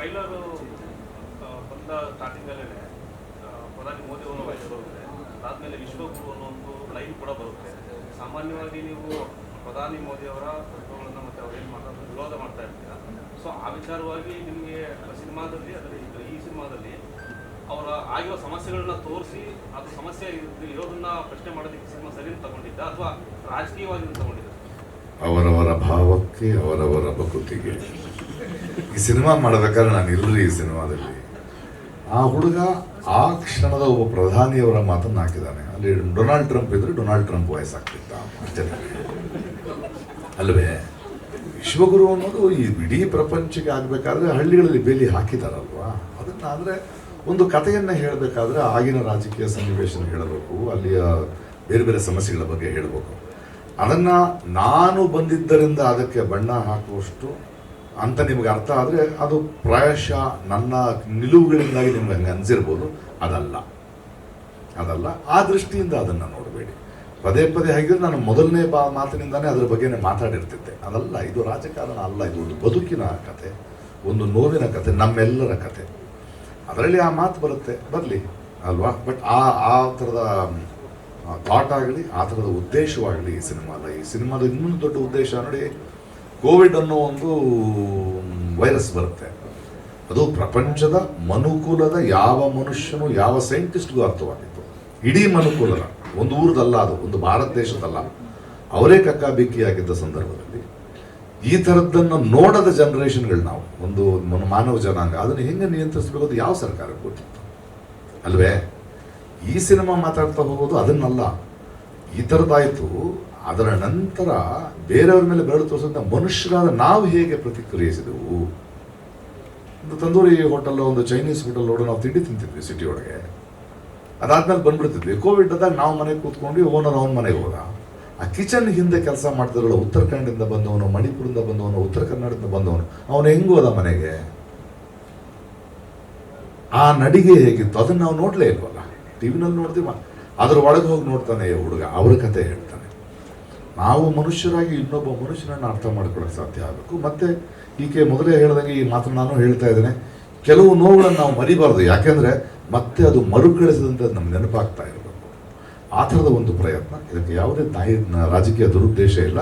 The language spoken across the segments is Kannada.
ಟ್ರೈಲರ್ ಬಂದ ಸ್ಟಾರ್ಟಿಂಗಲ್ಲೇ ಪ್ರಧಾನಿ ಮೋದಿ ಅವರು ಬರುತ್ತೆ. ಅದಾದಮೇಲೆ ವಿಶ್ವಗುರು ಅನ್ನೋ ಒಂದು ಲೈನ್ ಕೂಡ ಬರುತ್ತೆ. ಸಾಮಾನ್ಯವಾಗಿ ನೀವು ಪ್ರಧಾನಿ ಮೋದಿ ಅವರ ತತ್ವಗಳನ್ನು ಮತ್ತೆ ಏನು ಮಾತಾಡೋದು ವಿರೋಧ ಮಾಡ್ತಾ ಇರ್ತೀರ? ಸೊ ಆ ವಿಚಾರವಾಗಿ ನಿಮಗೆ ಸಿನಿಮಾದಲ್ಲಿ, ಅದರ ಈ ಸಿನಿಮಾದಲ್ಲಿ ಅವರ ಆಗಿರೋ ಸಮಸ್ಯೆಗಳನ್ನ ತೋರಿಸಿ, ಅದು ಸಮಸ್ಯೆ ಇರೋದನ್ನ ಪ್ರಶ್ನೆ ಮಾಡೋದಕ್ಕೆ ಸಿನಿಮಾ ಸರಿ ತಗೊಂಡಿದ್ದ ಅಥವಾ ರಾಜಕೀಯವಾಗಿ ತಗೊಂಡಿದ್ದ? ಅವರವರ ಭಾವಕ್ಕೆ, ಅವರವರ ಬಕುತಿಗೆ ಈ ಸಿನಿಮಾ ಮಾಡಬೇಕಾದ್ರೆ ನಾನು ಇಲ್ಲರಿ ಈ ಸಿನಿಮಾದಲ್ಲಿ. ಆ ಹುಡುಗ ಆ ಕ್ಷಣದ ಒಬ್ಬ ಪ್ರಧಾನಿಯವರ ಮಾತನ್ನು ಹಾಕಿದ್ದಾನೆ. ಅಲ್ಲಿ ಡೊನಾಲ್ಡ್ ಟ್ರಂಪ್ ಇದ್ರೆ ಡೊನಾಲ್ಡ್ ಟ್ರಂಪ್ ವಯಸ್ಸಾಗ್ತಿದ್ದ ಅಷ್ಟೇ ಅಲ್ವೇ? ವಿಶ್ವಗುರು ಅನ್ನೋದು ಈ ಇಡೀ ಪ್ರಪಂಚಕ್ಕೆ ಆಗಬೇಕಾದ್ರೆ ಹಳ್ಳಿಗಳಲ್ಲಿ ಬೇಲಿ ಹಾಕಿದಾರಲ್ವಾ? ಅದನ್ನ ಆದರೆ ಒಂದು ಕಥೆಯನ್ನು ಹೇಳಬೇಕಾದ್ರೆ ಆಗಿನ ರಾಜಕೀಯ ಸನ್ನಿವೇಶನ ಹೇಳಬೇಕು, ಅಲ್ಲಿಯ ಬೇರೆ ಬೇರೆ ಸಮಸ್ಯೆಗಳ ಬಗ್ಗೆ ಹೇಳಬೇಕು. ಅದನ್ನು ನಾನು ಬಂದಿದ್ದರಿಂದ ಅದಕ್ಕೆ ಬಣ್ಣ ಹಾಕುವಷ್ಟು ಅಂತ ನಿಮಗೆ ಅರ್ಥ ಆದರೆ ಅದು ಪ್ರಾಯಶಃ ನನ್ನ ನಿಲುವುಗಳಿಂದಾಗಿ ನಿಮ್ಗೆ ಹಂಗೆ ಅನ್ಸಿರ್ಬೋದು. ಅದಲ್ಲ. ಅದಲ್ಲ. ಆ ದೃಷ್ಟಿಯಿಂದ ಅದನ್ನು ನೋಡಬೇಡಿ. ಪದೇ ಪದೇ ಹಾಗಿದ್ರೆ ನಾನು ಮೊದಲನೇ ಬಾ ಮಾತಿನಿಂದಾನೇ ಅದ್ರ ಬಗ್ಗೆನೇ ಮಾತಾಡಿರ್ತಿದ್ದೆ. ಅದಲ್ಲ, ಇದು ರಾಜಕಾರಣ ಅಲ್ಲ, ಇದು ಒಂದು ಬದುಕಿನ ಕತೆ, ಒಂದು ನೋವಿನ ಕತೆ, ನಮ್ಮೆಲ್ಲರ ಕತೆ. ಅದರಲ್ಲಿ ಆ ಮಾತು ಬರುತ್ತೆ. ಬರಲಿ, ಅಲ್ವಾ? ಬಟ್ ಆ ಆ ಥರದ ಥಾಟ್ ಆಗಲಿ, ಆ ಥರದ ಉದ್ದೇಶವಾಗಲಿ ಈ ಸಿನಿಮಾದ. ಈ ಸಿನಿಮಾದ ಇನ್ನೊಂದು ದೊಡ್ಡ ಉದ್ದೇಶ ನೋಡಿ ಕೋವಿಡ್ ಅನ್ನೋ ಒಂದು ವೈರಸ್ ಬರುತ್ತೆ. ಅದು ಪ್ರಪಂಚದ ಮನುಕುಲದ ಯಾವ ಮನುಷ್ಯನು ಯಾವ ಸೈಂಟಿಸ್ಟ್ಗೂ ಅರ್ಥವಾಗಿತ್ತು ಇಡೀ ಮನುಕುಲದ, ಒಂದು ಊರದಲ್ಲ ಅದು, ಒಂದು ಭಾರತ ದೇಶದಲ್ಲ. ಅವರೇ ಕಕ್ಕಾಬಿಕ್ಕಿಯಾಗಿದ್ದ ಸಂದರ್ಭದಲ್ಲಿ ಈ ಥರದ್ದನ್ನು ನೋಡದ ಜನರೇಷನ್ಗಳು ನಾವು, ಒಂದು ಮನ- ಮಾನವ ಜನಾಂಗ. ಅದನ್ನು ಹೆಂಗೆ ನಿಯಂತ್ರಿಸಬೇಕು ಅದು ಯಾವ ಸರ್ಕಾರ ಗೊತ್ತಿತ್ತು. ಅಲ್ವೇ? ಈ ಸಿನಿಮಾ ಮಾತಾಡ್ತಾ ಹೋಗೋದು ಅದನ್ನಲ್ಲ. ಈ ಥರದ್ದಾಯಿತು. ಅದರ ನಂತರ ಬೇರೆಯವ್ರ ಮೇಲೆ ಬೆರಳು ತೋರಿಸಿದ ಮನುಷ್ಯರಾದ ನಾವು ಹೇಗೆ ಪ್ರತಿಕ್ರಿಯಿಸಿದೆವು? ಒಂದು ತಂದೂರಿ ಹೋಟೆಲ್ ಒಂದು ಚೈನೀಸ್ ಹೋಟೆಲ್ ನೋಡಿ, ನಾವು ತಿಂಡಿ ತಿಂತಿದ್ವಿ ಸಿಟಿ ಒಳಗೆ ಅದಾದ್ಮೇಲೆ ಬಂದ್ಬಿಡ್ತಿದ್ವಿ. ಕೋವಿಡ್ ಆದಾಗ ನಾವು ಮನೆಗೆ ಕೂತ್ಕೊಂಡು ಓನರ್ ಅವನ ಮನೆಗೆ ಹೋದ. ಆ ಕಿಚನ್ ಹಿಂದೆ ಕೆಲಸ ಮಾಡ್ತಿದ್ರಲ್ಲ ಉತ್ತರಾಖಂಡಿಂದ ಬಂದವನು, ಮಣಿಪುರದಿಂದ ಬಂದವನು, ಉತ್ತರ ಕರ್ನಾಟಕದಿಂದ ಬಂದವನು, ಅವನು ಹೆಂಗೂ ಹೋದ ಮನೆಗೆ? ಆ ನಡಿಗೆ ಹೇಗಿತ್ತು? ಅದನ್ನ ನಾವು ನೋಡ್ಲೇ ಇಲ್ವಲ್ಲ? ಟಿವಿನಲ್ಲಿ ನೋಡ್ತೀವ? ಅದ್ರ ಒಳಗೆ ಹೋಗಿ ನೋಡ್ತಾನೆ ಹುಡುಗ. ಅವ್ರ ಕತೆ ಹೇಳ್ತಾನೆ. ನಾವು ಮನುಷ್ಯರಾಗಿ ಇನ್ನೊಬ್ಬ ಮನುಷ್ಯನನ್ನು ಅರ್ಥ ಮಾಡ್ಕೊಳ್ಳೋಕೆ ಸಾಧ್ಯ ಆಗಬೇಕು. ಮತ್ತು ಈಕೆ ಮೊದಲೇ ಹೇಳ್ದಂಗೆ ಈ ಮಾತನ್ನು ನಾನು ಹೇಳ್ತಾ ಇದ್ದೇನೆ, ಕೆಲವು ನೋವುಗಳನ್ನು ನಾವು ಮರಿಬಾರ್ದು. ಯಾಕೆಂದರೆ ಮತ್ತೆ ಅದು ಮರುಕಳಿಸಿದಂತೆ ನಮ್ಗೆ ನೆನಪಾಗ್ತಾ ಇರಬೇಕು. ಆ ಥರದ ಒಂದು ಪ್ರಯತ್ನ. ಇದಕ್ಕೆ ಯಾವುದೇ ತಾಯಿ, ರಾಜಕೀಯ ದುರುದ್ದೇಶ ಇಲ್ಲ.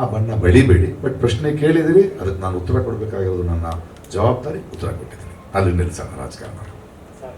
ಆ ಬಣ್ಣ ಬೆಳಿಬೇಡಿ. ಬಟ್ ಪ್ರಶ್ನೆ ಕೇಳಿದಿರಿ, ಅದಕ್ಕೆ ನಾನು ಉತ್ತರ ಕೊಡಬೇಕಾಗಿರೋದು ನನ್ನ ಜವಾಬ್ದಾರಿ, ಉತ್ತರ ಕೊಟ್ಟಿದ್ದೀನಿ. ಅಲ್ಲಿ ನಿಲ್ಲಿಸೋಣ ರಾಜಕಾರಣ.